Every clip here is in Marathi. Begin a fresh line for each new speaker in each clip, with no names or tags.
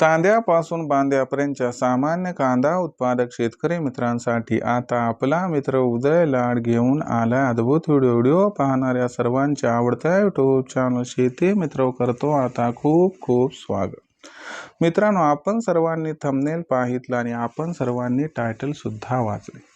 चांद्यापासून बांद्यापर्यंतच्या सामान्य कांदा उत्पादक शेतकरी मित्रांसाठी आता आपला मित्र उदय लाड घेऊन आला अद्भुत व्हिडिओ. पाहणाऱ्या सर्वांच्या आवडत्या यूट्यूब चॅनल शेती मित्र करतो. आता खूप खूप स्वागत. मित्रांनो आपण सर्वांनी थंबनेल पाहितलं आणि आपण सर्वांनी टायटल सुद्धा वाचले.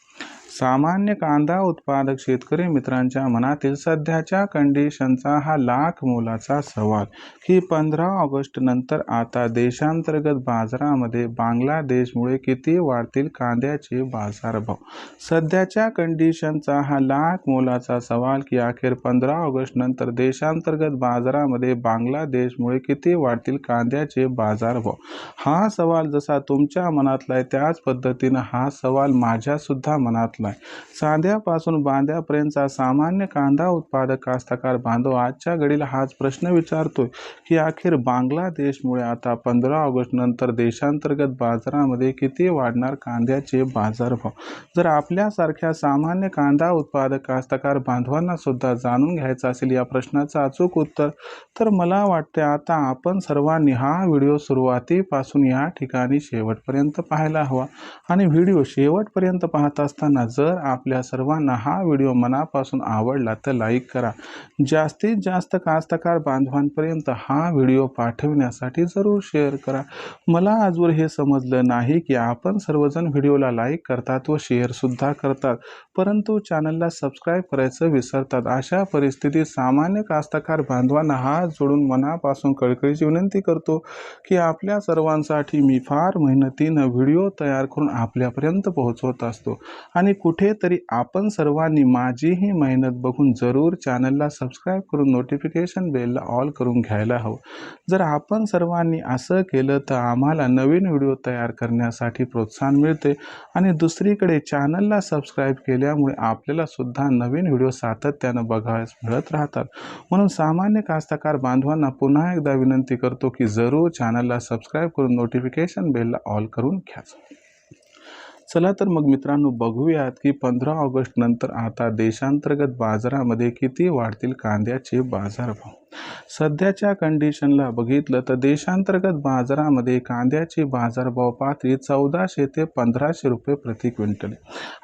सामान्य कांदा उत्पादक शेतकरी मित्रांच्या मनातील सध्याच्या कंडिशनचा हा लाख मोलाचा सवाल. की पंधरा ऑगस्ट नंतर आता देशांतर्गत बाजारामध्ये बांगलादेशमुळे किती वाढतील कांद्याचे बाजारभाव? सध्याच्या कंडिशनचा हा लाख मोलाचा सवाल की अखेर पंधरा ऑगस्ट नंतर देशांतर्गत बाजारामध्ये बांगलादेशमुळे किती वाढतील कांद्याचे बाजारभाव? हा सवाल जसा तुमच्या मनातला आहे त्याच पद्धतीनं हा सवाल माझ्यासुद्धा मनातला आहे साध्यापासून बांध्यापर्यंतचा सामान्य कांदा उत्पादक कास्तकार बांधव आजच्या घडीला हाच प्रश्न विचारतोय की अखेर बांगलादेशमुळे आता पंधरा ऑगस्ट नंतर देशांतर्गत बाजारामध्ये किती वाढणार कांद्याचे बाजारभाव? जर आपल्यासारख्या सामान्य कांदा उत्पादक कास्तकार बांधवांना सुद्धा जाणून घ्यायचं असेल या प्रश्नाचं अचूक उत्तर तर मला वाटते आता आपण सर्वांनी हा व्हिडिओ सुरुवातीपासून या ठिकाणी शेवटपर्यंत पाहायला हवा. आणि व्हिडिओ शेवटपर्यंत पाहत असताना जर आपल्या सर्वांना हा व्हिडिओ मनापासून आवडला तर लाईक करा. जास्तीत जास्त कास्तकार बांधवांपर्यंत हा व्हिडिओ पाठवण्यासाठी जरूर शेअर करा. मला आजवर हे समजलं नाही की आपण सर्वजण व्हिडिओला लाईक करतात व शेअरसुद्धा करतात परंतु चॅनलला सबस्क्राईब करायचं विसरतात. अशा परिस्थितीत सामान्य कास्तकार बांधवांना हात जोडून मनापासून कळकळीची विनंती करतो की आपल्या सर्वांसाठी मी फार मेहनतीनं व्हिडिओ तयार करून आपल्यापर्यंत पोहोचवत असतो आणि कुठेतरी आपण सर्वांनी माझीही मेहनत बघून जरूर चॅनलला सबस्क्राईब करून नोटिफिकेशन बेलला ऑल करून घ्यायला हवं. जर आपण सर्वांनी असं केलं तर आम्हाला नवीन व्हिडिओ तयार करण्यासाठी प्रोत्साहन मिळते आणि दुसरीकडे चॅनलला सबस्क्राईब केल्यामुळे आपल्याला सुद्धा नवीन व्हिडिओ सातत्यानं बघायला मिळत राहतात. म्हणून सामान्य कास्तकार बांधवांना पुन्हा एकदा विनंती करतो की जरूर चॅनलला सबस्क्राईब करून नोटिफिकेशन बेलला ऑल करून घ्या. चला तर मग मित्रांनो बघूयात की पंधरा ऑगस्ट नंतर आता देशांतर्गत बाजारामध्ये किती वाढतील कांद्याचे बाजारभाव. सध्याच्या कंडिशनला बघितलं तर देशांतर्गत बाजारामध्ये कांद्याची बाजारभाव पातळी चौदाशे ते पंधराशे रुपये प्रति क्विंटल.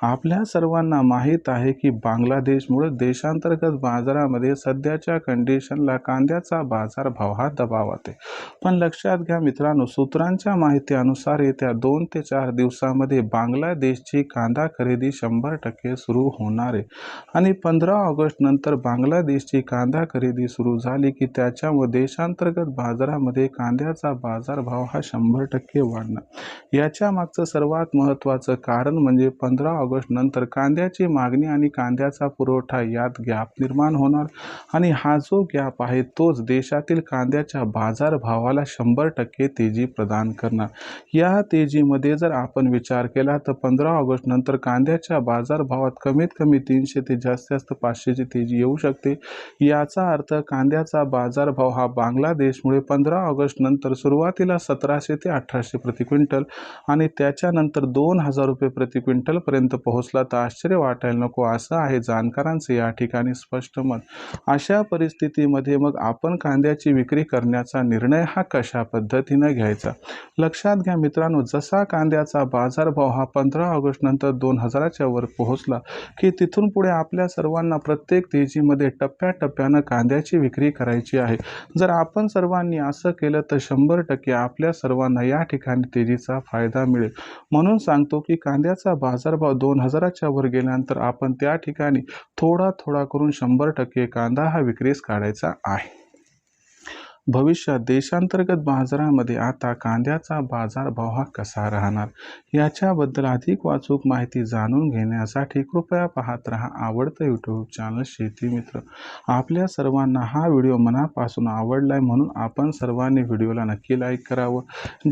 आपल्या सर्वांना माहीत आहे की बांगलादेशमुळे देशांतर्गत बाजारामध्ये सध्याच्या कंडिशनला कांद्याचा बाजारभाव हा दबावात आहे. पण लक्षात घ्या मित्रांनो सूत्रांच्या माहितीनुसार येत्या दोन ते चार दिवसामध्ये बांगलादेशची कांदा खरेदी शंभर टक्के सुरू होणार आहे. आणि पंधरा ऑगस्ट नंतर बांगलादेशची कांदा खरेदी सुरू झाली की त्याच्यामुळे देशांतर्गत बाजारामध्ये कांद्याचा बाजारभाव हा शंभर टक्के वाढणार. याच्या मागचं सर्वात महत्त्वाचं कारण म्हणजे पंधरा ऑगस्ट नंतर कांद्याची मागणी आणि कांद्याचा पुरवठा यात गॅप निर्माण होणार. आणि हा जो गॅप आहे तोच देशातील कांद्याच्या बाजारभावाला शंभर टक्के तेजी प्रदान करणार. या तेजीमध्ये जर आपण विचार केला तर पंधरा ऑगस्ट नंतर कांद्याच्या बाजारभावात कमीत कमी तीनशे ते जास्तीत जास्त पाचशेची तेजी येऊ शकते. याचा अर्थ कांद्याचा बाजारभाव हा बांगलादेशमुळे पंधरा ऑगस्ट नंतर सुरुवातीला सतराशे ते अठराशे प्रति क्विंटल आणि त्याच्यानंतर दोन हजार रुपये प्रति क्विंटलपर्यंत पोहोचला. तर आश्चर्य वाटायला नको असं आहे जाणकारांचं या ठिकाणी स्पष्ट मत. अशा परिस्थितीमध्ये मग आपण कांद्याची विक्री करण्याचा निर्णय हा कशा पद्धतीनं घ्यायचा? लक्षात घ्या मित्रांनो जसा कांद्याचा बाजारभाव हा पंधरा ऑगस्ट नंतर दोन हजाराच्या वर पोहोचला की तिथून पुढे आपल्या सर्वांना प्रत्येक तेजीमध्ये टप्प्याटप्प्यानं कांद्याची विक्री करायची आहे. जर आपण सर्वांनी असं केलं तर शंभर टक्के आपल्या सर्वांना या ठिकाणी तेजीचा फायदा मिळेल. म्हणून सांगतो की कांद्याचा बाजारभाव दोन हजाराच्या वर गेल्यानंतर आपण त्या ठिकाणी थोडा थोडा करून शंभर टक्के कांदा हा विक्रीस काढायचा आहे. भविष्यात देशांतर्गत बाजारामध्ये आता कांद्याचा बाजारभाव हा कसा राहणार? याच्याबद्दल अधिक वाचूक माहिती जाणून घेण्यासाठी कृपया पाहत राहा आवडतं यूट्यूब चॅनल शेती मित्र. आपल्या सर्वांना हा व्हिडिओ मनापासून आवडला आहे म्हणून आपण सर्वांनी व्हिडिओला नक्की लाईक करावं.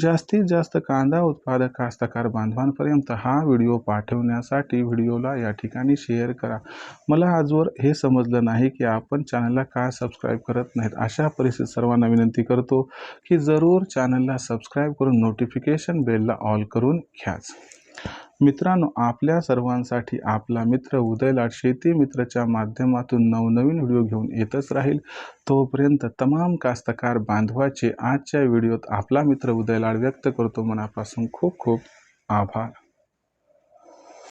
जास्तीत जास्त कांदा उत्पादक कास्तकार बांधवांपर्यंत हा व्हिडिओ पाठवण्यासाठी व्हिडिओला या ठिकाणी शेअर करा. मला आजवर हे समजलं नाही की आपण चॅनलला का सबस्क्राईब करत नाहीत. अशा परिस्थितीत सर्वांना विनंती करतो की जरूर चॅनलला सबस्क्राईब करून नोटिफिकेशन बेलला ऑल करून घ्याच. मित्रांनो आपल्या सर्वांसाठी आपला मित्र उदयलाट शेती मित्रच्या माध्यमातून नवनवीन व्हिडिओ घेऊन येतच राहील. तोपर्यंत तमाम कास्तकार बांधवाचे आजच्या व्हिडिओत आपला मित्र उदयलाड व्यक्त करतो. मनापासून खूप खूप आभार.